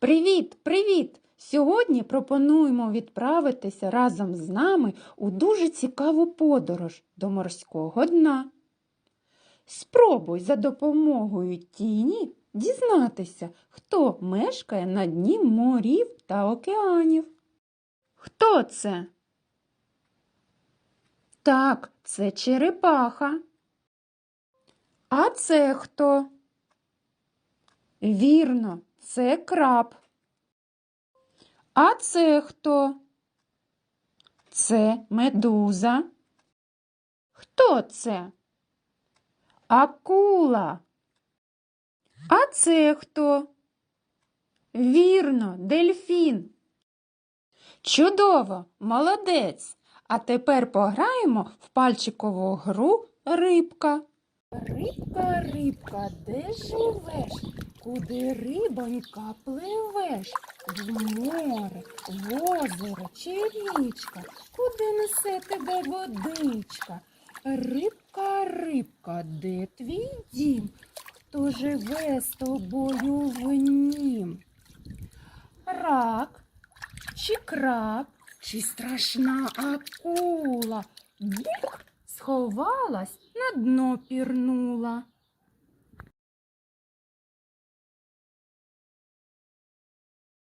Привіт, привіт! Сьогодні пропонуємо відправитися разом з нами у дуже цікаву подорож до морського дна. Спробуй за допомогою тіні дізнатися, хто мешкає на дні морів та океанів. Хто це? Так, це черепаха. А це хто? Вірно, це краб. А це хто? Це медуза. Хто це? Акула. А це хто? Вірно, дельфін. Чудово, молодець. А тепер пограємо в пальчикову гру рибка. Рибка, рибка, де живеш? Куди рибонька пливеш? В море, в озеро чи річка? Куди несе тебе водичка? Рибка, рибка, де твій дім? Хто живе з тобою в нім? Рак чи краб, чи страшна акула? Бух сховалась, на дно пірнула.